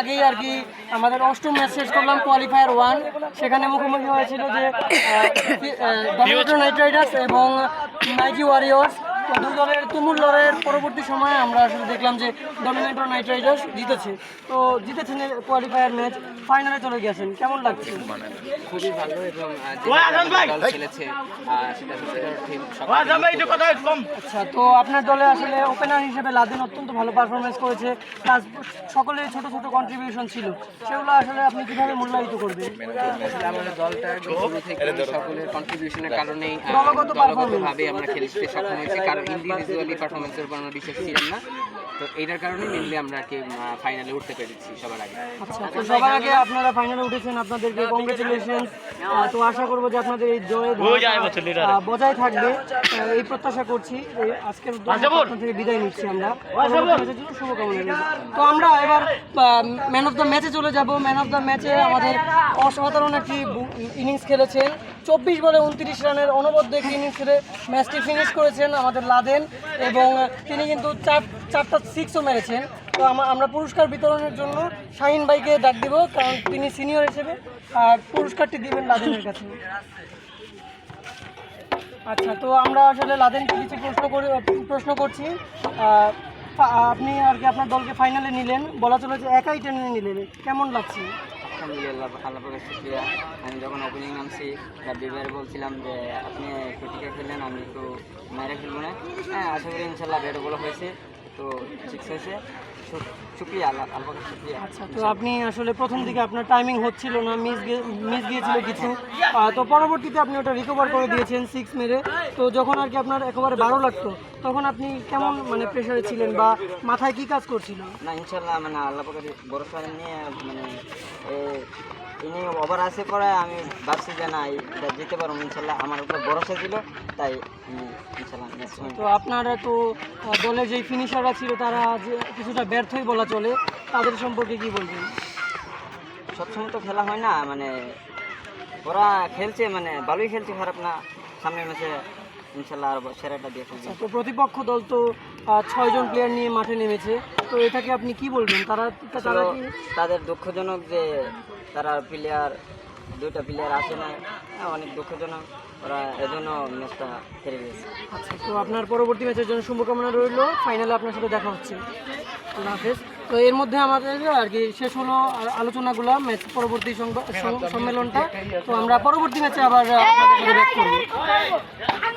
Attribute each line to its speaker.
Speaker 1: আগেই আর কি আমাদের অষ্টম ম্যাচ শেষ করলাম কোয়ালিফায়ার ওয়ান সেখানে মুখোমুখি হয়েছিল যে ডমিনেটর নাইট রাইডার্স এবং নাইকি ওয়ারিয়র্স দুই দলের তুমুল লড়াইয়ের পরবর্তী সময়ে আমরা আসলে দেখলাম যে ডমিনেটর নাইট রাইডার্স জিতেছে। তো জিতেছেন কোয়ালিফায়ার ম্যাচ ফাইনালে চলে গেছেন কেমন লাগছে?
Speaker 2: খুবই ভালো এবং খেলেছে
Speaker 1: আচ্ছা তো আপনার দলে আসলে ওপেনার হিসেবে লাদেন অত্যন্ত ভালো পারফরমেন্স করেছে। প্লাস সকলের ছোট ছোট কন্ট্রিবিউশন ছিল। সেগুলো আসলে আপনি কীভাবে মূল্যায়িত করবেন?
Speaker 2: আমাদের দলটা সকলের কন্ট্রিবিউশনের কারণেই
Speaker 1: দলগত
Speaker 2: দলগতভাবে আমরা খেলতে সক্ষম হয়েছি কারণ ইন্ডিভিজুয়ালি পারফরমেন্সের উপর আমরা বিশ্বাস ছিলাম না। তো এইটার কারণে মেনলি আমরা কি ফাইনালে উঠতে পেরেছি সবার আগে।
Speaker 1: আচ্ছা তো সবার আগে আপনারা ফাইনালে উঠেছেন আপনাদেরকে কংগ্রেচুলেশন তো আশা করব যে আপনাদের এই আহ, বজায় থাকবে। এই প্রত্যাশা করছি আজকের থেকে বিদায় নিচ্ছি আমরা। শুভকামনা রইল। তো আমরা এবার ম্যান অফ দ্য ম্যাচে চলে যাব। ম্যান অফ দ্য ম্যাচে আমাদের অসাধারণ একটি ইনিংস খেলেছেন। চব্বিশ বলে উনত্রিশ রানের অনবদ্য একটি ইনিংস ম্যাচটি ফিনিশ করেছেন আমাদের লাদেন এবং তিনি কিন্তু চার, চারটা সিক্সও মেরেছেন। তো আমরা পুরস্কার বিতরণের জন্য শাহিন ভাইকে ডাক দিব, কারণ তিনি সিনিয়র হিসেবে, আর পুরস্কারটি দিবেন লাদেনের কাছে। আচ্ছা তো আমরা আসলে লাদেনকে কিছু প্রশ্ন করে প্রশ্ন করছি। আপনি আর কি আপনার দলকে ফাইনালে নিলেন। বলা চলে যে একাই টেনে নিলেন। কেমন লাগছে?
Speaker 2: আলহামদুলিল্লাহ আল্লাহ পাকের শুক্রিয়া। আমি যখন ওপেনিং নামছি ভাইয়ের বলছিলাম যে, আপনি একটু টিকে খেললেন আমি একটু মায়েরা খেলব না। হ্যাঁ আশা করি ইনশাল্লাহ ব্যাটও বলা হয়েছে। তো ঠিক হয়েছে। শুক্রিয়া, আল্লাহ আল্লাহ পাকের শুক্রিয়া।
Speaker 1: আচ্ছা তো আপনি আসলে প্রথম দিকে আপনার টাইমিং হচ্ছিল না মিস মিস গিয়েছিল কিছু। তো পরবর্তীতে আপনি ওটা রিকভার করে দিয়েছেন সিক্স মেরে। তো যখন আর কি আপনার একেবারে ভালো লাগতো তখন আপনি কেমন মানে প্রেশারে ছিলেন বা মাথায় কি কাজ করছিল?
Speaker 2: না ইনশাল্লাহ মানে আল্লাহ পাকের ভরসা নিয়ে মানে ইনি ওভার আসে পরে আমি ভাবছি যে না এটা জিতে পারব ইনশাল্লাহ আমার উপর ভরসা ছিল তাই ইনশাল্লাহ
Speaker 1: তো আপনারা তো দলের যেই ফিনিশাররা ছিল তারা যে কিছুটা ব্যর্থই বলা চলে তাদের সম্পর্কে কি বলবেন?
Speaker 2: সবসময় তো খেলা হয় না মানে ওরা খেলছে মানে ভালোই খেলছে খারাপ না সামনের ম্যাচে ইনশাল্লাহ আর সেরাটা দিয়ে খেলছে
Speaker 1: তো প্রতিপক্ষ দল তো ছয়জন প্লেয়ার নিয়ে মাঠে নেমেছে। তো এটাকে আপনি কি বলবেন? তারা তারা
Speaker 2: তাদের দুঃখজনক যে তারা প্লেয়ার দুইটা প্লেয়ার আসে না হ্যাঁ, অনেক দুঃখজনক। ওরা এজন্য ম্যাচটা হেরে গেছে।
Speaker 1: আচ্ছা তো আপনার পরবর্তী ম্যাচের জন্য শুভকামনা রইল। ফাইনালে আপনার সাথে দেখা হচ্ছে। আল্লাহ হাফেজ। তো এর মধ্যে আমাদের আর কি শেষ হলো আলোচনাগুলো ম্যাচ পরবর্তী সম্মেলনটা। তো আমরা পরবর্তী ম্যাচে আবার আপনাদের সাথে ব্যাক করব।